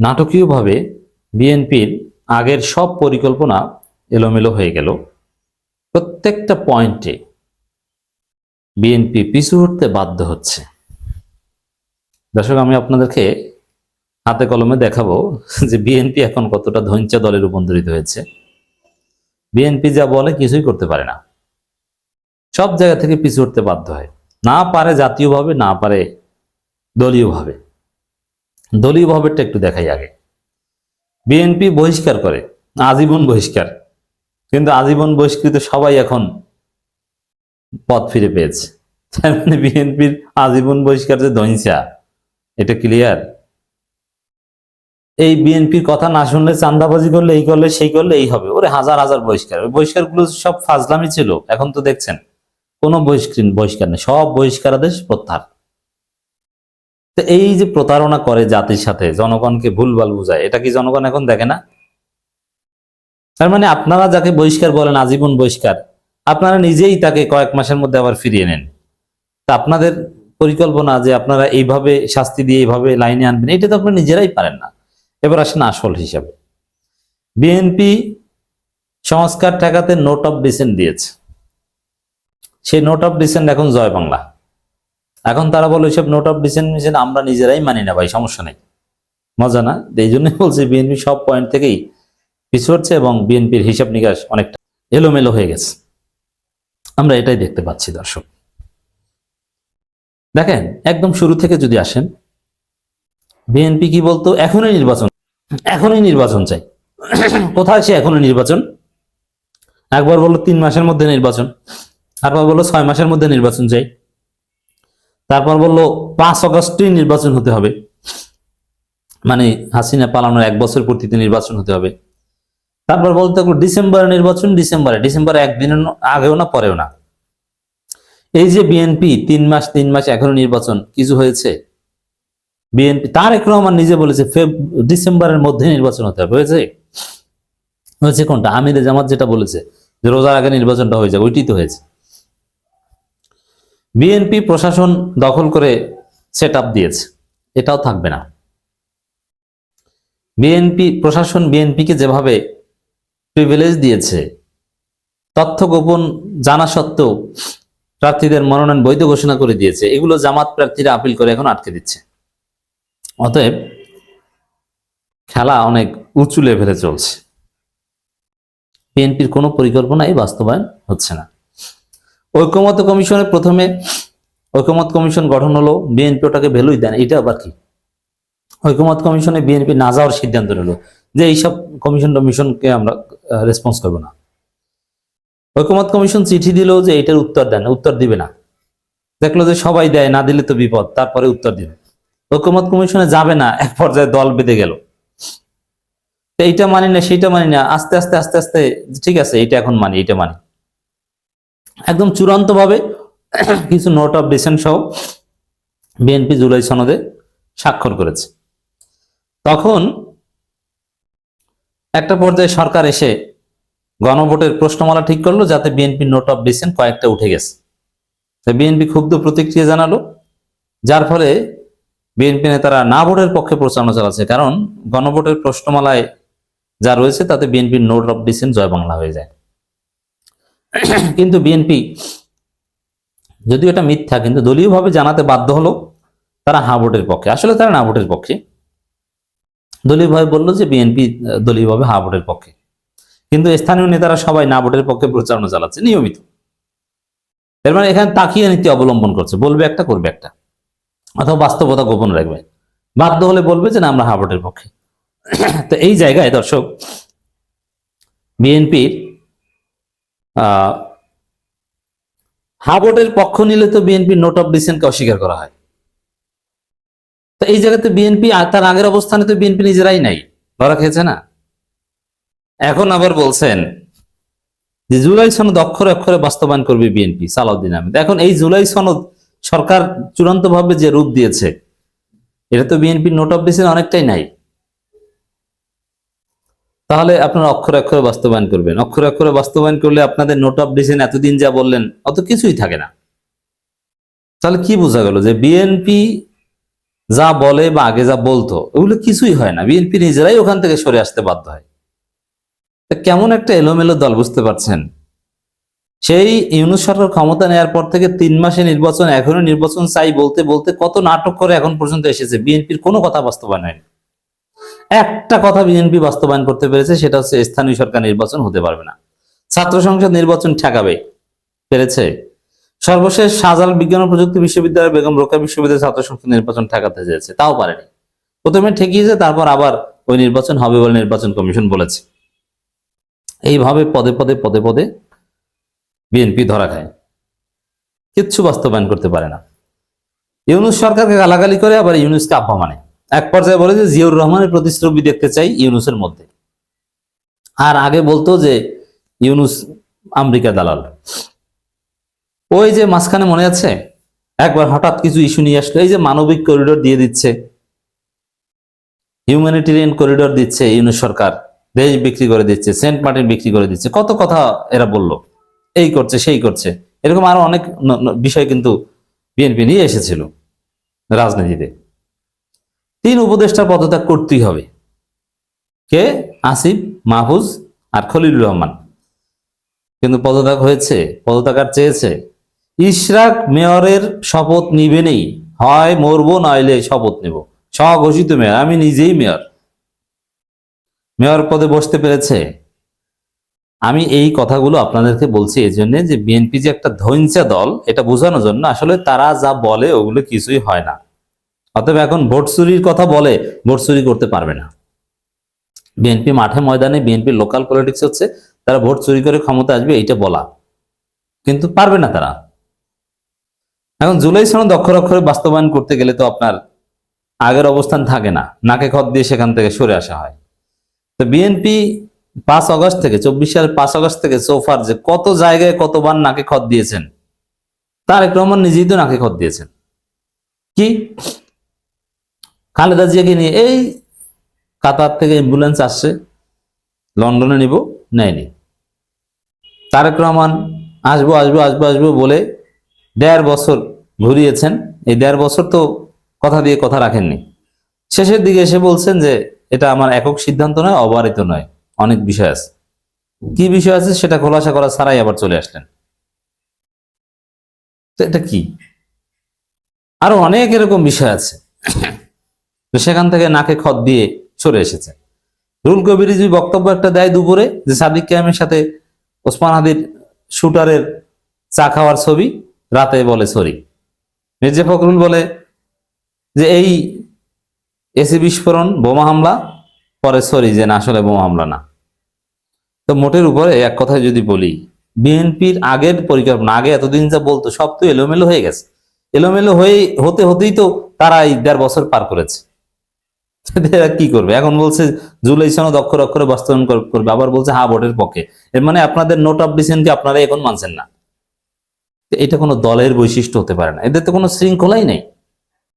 নাটকীয়ভাবে বিএনপির আগের সব পরিকল্পনা এলোমেলো হয়ে গেল। প্রত্যেকটা পয়েন্টে বিএনপি পিছু হটতে বাধ্য হচ্ছে। দর্শক, আমি আপনাদেরকে হাতে কলমে দেখাবো যে বিএনপি এখন কতটা ধৈর্য দলে রূপান্তরিত হয়েছে। বিএনপি যা বলে কিছুই করতে পারে না। সব জায়গা থেকে পিছু হটতে বাধ্য হয়। না পারে জাতীয়ভাবে, না পারে দলীয়ভাবে। দলীয়ভাবেটা একটু দেখাই আগে। বিএনপি বহিষ্কার করে, আজীবন বহিষ্কার। কিন্তু আজীবন বহিষ্কৃত সবাই এখন পথ ফিরে পেয়েছে। তার মানে বিএনপির আজীবন বহিষ্কার যে দহিংসা এটা ক্লিয়ার এই বিএনপির কথা না শুনলে চান্দাবাজি করলে এই করলে সেই করলে এই হবে। ওরে হাজার হাজার বহিষ্কার। ওই বহিষ্কারগুলো সব ফাজলামি ছিল, এখন তো দেখছেন। কোনো বহিষ্কার বহিষ্কার নেই। সব বহিষ্কারাদেশ প্রত্যাহার। তো এই যে প্রতারণা করে জাতির সাথে, জনগণকে ভুলভাল বুঝায়, এটা কি জনগণ এখন দেখে না? তার মানে আপনারা যাকে বহিষ্কার বলেন, আজীবন বহিষ্কার, আপনারা নিজেই তাকে কয়েক মাসের মধ্যে আবার ফিরিয়ে নেন। তা আপনাদের পরিকল্পনা যে আপনারা এইভাবে শাস্তি দিয়ে এইভাবে লাইনে আনবেন, এটা তো আপনারা নিজেরাই পারেন না। এবার আসেন আসল হিসাবে। বিএনপি সংস্কার ঠেকাতে নোট অফ ডিসেন্ট দিয়েছে। সেই নোট অফ ডিসেন্ট এখন জয় বাংলা। এখন তারা বলে সব নোট অফ ডিসেন্ট মিশন আমরা নিজেরাই মানি না ভাই, সমস্যা নেই। মজা না? এই জন্যই বলছি বিএনপি সব পয়েন্ট থেকেই পিছু হচ্ছে এবং বিএনপির হিসাব নিকাশ অনেকটা এলোমেলো হয়ে গেছে। আমরা এটাই দেখতে পাচ্ছি, দর্শক। দেখেন, একদম শুরু থেকে যদি আসেন বিএনপি কি বলতো? এখনই নির্বাচন এখনই নির্বাচন চাই। কোথায় সে এখনই নির্বাচন? একবার বলল তিন মাসের মধ্যে নির্বাচন তারপর বলল ছয় মাসের মধ্যে নির্বাচন চাই। তারপর বলল, পাঁচ অগস্টই নির্বাচন হতে হবে। মানে হাসিনা পালানোর এক বছর পূর্তিতে নির্বাচন হতে হবে। তারপর বলতে থাকল, ডিসেম্বরে নির্বাচন, ডিসেম্বরে। ডিসেম্বরে একদিনের আগেও না, পরেও না। এই যে বিএনপি তিন মাস তিন মাস এখনও নির্বাচন, কিছু হয়েছে? বিএনপি তার তারেক রহমান নিজে বলেছে, ফেব, ডিসেম্বরের মধ্যে নির্বাচন হতে হবে। হয়েছে? হয়েছে কোনটা? আমিরে জামাত যেটা বলেছে যে, রোজার আগে নির্বাচনটা হয়ে যাবে ওইটি তো হয়েছে। বিএনপি প্রশাসন দখল করে সেট দিয়েছে। এটাও থাকবে না। বিএনপি, প্রশাসন বিএনপিকে যেভাবে প্রিভিলেজ দিয়েছে, তথ্য গোপন জানা সত্ত্বেও প্রার্থীদের মনোনয়ন বৈধ ঘোষণা করে দিয়েছে, এগুলো জামাত প্রার্থীরা আপিল করে এখন আটকে দিচ্ছে। অতএব খেলা অনেক উঁচু লেভেলে চলছে। বিএনপির কোনো পরিকল্পনাই বাস্তবায়ন হচ্ছে না। ঐক্যমত কমিশনে প্রথমে ঐক্যমত কমিশন গঠন হলো বিএনপি ওটাকে ভ্যালুই দেন এটা আবার কি? ঐক্যমত কমিশনে বিএনপি না যাওয়ার সিদ্ধান্ত নিল, যে এইসব কমিশন টমিশনকে আমরা রেসপন্স করব না। ঐক্যমত কমিশন চিঠি দিল যে এটার উত্তর দেন, উত্তর দিবে না। দেখল যে সবাই দেয়, না দিলে তো বিপদ, তারপরে উত্তর দিবে। ঐক্যমত কমিশনে যাবে না, এক পর্যায়ে দল বেঁধে গেল। এইটা মানি না, সেইটা মানি না, আস্তে আস্তে আস্তে আস্তে, ঠিক আছে এটা এখন মানি এটা মানি। একদম চূড়ান্ত ভাবে কিছু নোট অফ ডিসেন্ট সহ বিএনপি জুলাই সনদে স্বাক্ষর করেছে। তখন একটা পর্যায়ে সরকার এসে গণভোটের প্রশ্নমালা ঠিক করল, যাতে বিএনপি নোট অফ ডিসেন্ট কয়েকটা উঠে গেছে। বিএনপি ক্ষুব্ধ প্রতিক্রিয়া জানালো, যার ফলে বিএনপি নেতারা না ভোটের পক্ষে প্রচারণা চালাচ্ছে, কারণ গণভোটের প্রশ্নমালায় যা রয়েছে তাতে বিএনপির নোট অফ ডিসেন্ট জয় বাংলা হয়ে যায়। কিন্তু বিএনপি, যদিও এটা মিথ্যা, কিন্তু দলীয়ভাবে জানাতে বাধ্য হলো তারা হা ভোটের পক্ষে। আসলে তারা না ভোটের পক্ষে। দলীয়ভাবে বলল যে বিএনপি দলীয়ভাবে হা ভোটের পক্ষে। কিন্তু স্থানীয় নেতারা সবাই না ভোটের পক্ষে প্রচারণা চালাচ্ছে, নিয়মিত। এর মানে এখানে তাকিয়ে নীতি অবলম্বন করছে, বলবে একটা, করবে একটা। অথবা বাস্তবতা গোপন রাখবে। বাধ্য হলে বলবে যে না, আমরা হা ভোটের পক্ষে। তো এই জায়গায় দর্শক, বিএনপির হা ভোটের পক্ষ নিলে তো বিএনপি নোট অফ ডিসেন্টকে অস্বীকার করা হয়। তো এই জায়গাতে বিএনপি তার আগের অবস্থানে তো বিএনপি নিজেরাই নাই। ধরা খেয়েছে না? এখন আবার বলছেন যে জুলাই সনদ অক্ষরে অক্ষরে বাস্তবায়ন করবে বিএনপি, সালাউদ্দিন আহমেদ। এখন এই জুলাই সনদ সরকার চূড়ান্ত ভাবে যে রূপ দিয়েছে, এটা তো বিএনপির নোট অফ ডিসেন্ট অনেকটাই নাই। তাহলে আপনারা অক্ষরে অক্ষরে বাস্তবায়ন করবেন। অক্ষরে অক্ষরে বাস্তবায়ন করলে আপনাদের নোট অফ ডিসেন্ট এতদিন যা বললেন, অত কিছুই থাকে না। তাহলে কি বোঝা গেল যে বিএনপি যা বলে বা আগে যা বলতো, ওগুলো কিছুই হয় না। বিএনপি নিজেরাই ওখান থেকে সরে আসতে বাধ্য হয়। তা কেমন একটা এলোমেলো দল বুঝতে পারছেন? সেই ইউনুস সরকার ক্ষমতা নেওয়ার পর থেকে তিন মাসে নির্বাচন, এখনও নির্বাচন চাই বলতে বলতে কত নাটক করে এখন পর্যন্ত এসেছে। বিএনপির কোনো কথা বাস্তবায়ন হয়নি। একটা কথা বিএনপি বাস্তবায়ন করতে পেরেছে, সেটা হচ্ছে স্থানীয় সরকার নির্বাচন হতে পারবে না। ছাত্র সংসদ নির্বাচন ঠেকাবে, পেরেছে? সর্বশেষ শাহজালাল বিজ্ঞান ও প্রযুক্তি বিশ্ববিদ্যালয় বেগম রোকেয়া বিশ্ববিদ্যালয় ছাত্র সংসদ নির্বাচন ঠেকাতে চেয়েছে, তাও পারেনি। প্রথমে ঠেকিয়েছে, তারপর আবার ওই নির্বাচন হবে বলে নির্বাচন কমিশন বলেছে। এইভাবে পদে পদে পদে পদে বিএনপি ধরা খায়। কিচ্ছু বাস্তবায়ন করতে পারে না। ইউনুস সরকারকে গালাগালি করে, আবার ইউনুসকে আব্বা মানে। এক পর্যায়ে বলে যে, জিয়াউর রহমানের প্রতিশ্রুতি দেখতে চাই ইউনুসের মধ্যে। আর আগে বলতো যে, ইউনুস আমেরিকা দালাল। ওই যে মাঝখানে মনে আছে? একবার হঠাৎ কিছু ইস্যু নিয়ে আসলো, এই যে মানবিক করিডোর দিয়ে দিচ্ছে। হিউম্যানিটেরিয়ান করিডোর দিচ্ছে ইউনুস সরকার। দেশ বিক্রি করে দিচ্ছে, সেন্ট মার্টিন বিক্রি করে দিচ্ছে। কত কথা এরা বলল। এই করছে, সেই করছে। এরকম আরও অনেক বিষয় কিন্তু বিএনপি নিয়ে এসেছিল রাজনীতিতে। তিন উপদেষ্টার পদত্যাগ করতেই হবে। কে? আসিফ, মাহফুজ আর খলিলুর রহমান। কিন্তু পদত্যাগ হয়েছে, পদত্যাগ আর চেয়েছে। ইশরাক মেয়রের শপথ নিবে নেই। হয় মরবো, নইলে শপথ নেব। স্বঘোষিত মেয়র, আমি নিজেই মেয়র। মেয়র পদে বসতে পেরেছে। আমি এই কথাগুলো আপনাদেরকে বলছি এই জন্য যে বিএনপি যে একটা ধৈঞ্চা দল, এটা বোঝানোর জন্য আসলে তারা যা বলে ওগুলো কিছুই হয় না। অতএব এখন ভোট চুরির কথা বলে ভোট চুরি করতে পারবে না। বিএনপি মাঠে ময়দানে বিএনপি লোকাল পলিটিক্স হচ্ছে, তারা ভোট চুরি করে ক্ষমতা আসবে, এইটা বলা। কিন্তু পারবে না তারা। এখন জুলাই সনদ অক্ষর অক্ষরে বাস্তবায়ন করতে গেলে তো আপনার আগের অবস্থান থাকে না, নাকে খত দিয়ে সেখান থেকে সরে আসা হয়। তো বিএনপি পাঁচ আগস্ট থেকে, চব্বিশ সালের পাঁচ আগস্ট থেকে সোফার যে কত জায়গায় কতবার নাকে খত দিয়েছেন, তারেক রহমান নিজেই তো নাকে খত দিয়েছেন। কি? খালেদা জিয়াকে নিয়ে এই কাতার থেকে অ্যাম্বুলেন্স আসছে, লন্ডনে নিব, নেয়নি। তারেক রহমান আসব আসব আসব আসব বলে দেড় বছর ঘুরিয়েছেন। এই দেড় বছর তো কথা দিয়ে কথা রাখেননি। শেষের দিকে এসে বলছেন যে, এটা আমার একক সিদ্ধান্ত নয়, অবারিত নয়, অনেক বিষয় আছে। কি বিষয় আছে সেটা খোলাসা করা ছাড়াই আবার চলে আসলেন। তো এটা কি? আরও অনেক এরকম বিষয় আছে। তো সেখান থেকে নাকে খত দিয়ে সরে এসেছে। রুল কবির বক্তব্য একটা দেয় দুপুরে যে সাদিক ক্যামের সাথে ওসমান হাদির শুটারের চা খাওয়ার ছবি, রাতে বলে সরি। মির্জা ফখরুল বলে যে এই এসি বিস্ফোরণ, বোমা হামলা, পরে সরি যে না, আসলে বোমা হামলা না। তো মোটের উপরে এক কথায় যদি বলি, বিএনপির আগের পরিকল্পনা, আগে এতদিন যা বলতো সব তো এলোমেলো হয়ে গেছে। এলোমেলো হয়ে, হতে হতেই তো তারা এই দেড় বছর পার করেছে। এরা কি করবে? এখন বলছে জুলাই সনদ অক্ষর অক্ষরে বাস্তবায়ন করবে, আবার বলছে হা ভোটের পক্ষে। এর মানে আপনাদের নোট অফ ডিসেন্টকে আপনারা এখন মানছেন না? এটা কোনো দলের বৈশিষ্ট্য হতে পারে না। এদের তো কোনো শৃঙ্খলাই নেই।